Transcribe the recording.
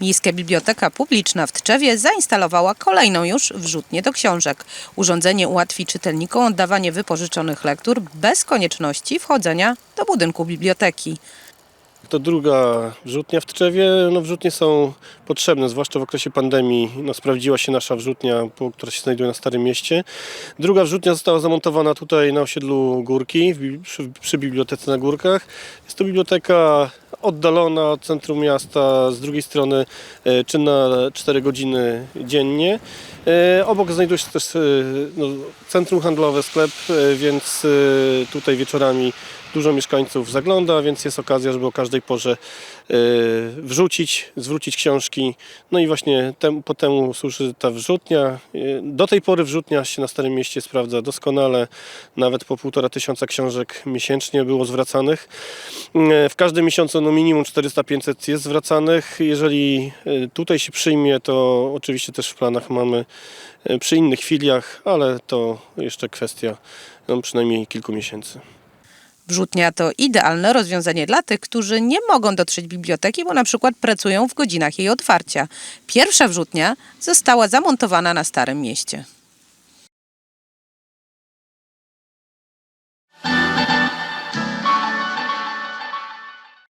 Miejska Biblioteka Publiczna w Tczewie zainstalowała kolejną już wrzutnię do książek. Urządzenie ułatwi czytelnikom oddawanie wypożyczonych lektur bez konieczności wchodzenia do budynku biblioteki. To druga wrzutnia w Tczewie. No, wrzutnie są potrzebne, zwłaszcza w okresie pandemii. No, sprawdziła się nasza wrzutnia, która się znajduje na Starym Mieście. Druga wrzutnia została zamontowana tutaj na osiedlu Górki, przy, przy bibliotece na Górkach. Jest to biblioteka oddalona od centrum miasta, z drugiej strony e, czynna 4 godziny dziennie. E, Obok znajduje się też e, no, centrum handlowe, sklep, więc tutaj wieczorami dużo mieszkańców zagląda, więc jest okazja, żeby o każdej porze e, wrzucić, zwrócić książki. No i właśnie tem, po temu służy ta wrzutnia. E, Do tej pory wrzutnia się na Starym Mieście sprawdza doskonale. Nawet po półtora tysiąca książek miesięcznie było zwracanych. E, W każdym miesiącu no minimum 400-500 jest zwracanych. Jeżeli tutaj się przyjmie, to oczywiście też w planach mamy przy innych filiach, ale to jeszcze kwestia no, przynajmniej kilku miesięcy. Wrzutnia to idealne rozwiązanie dla tych, którzy nie mogą dotrzeć biblioteki, bo na przykład pracują w godzinach jej otwarcia. Pierwsza wrzutnia została zamontowana na Starym Mieście.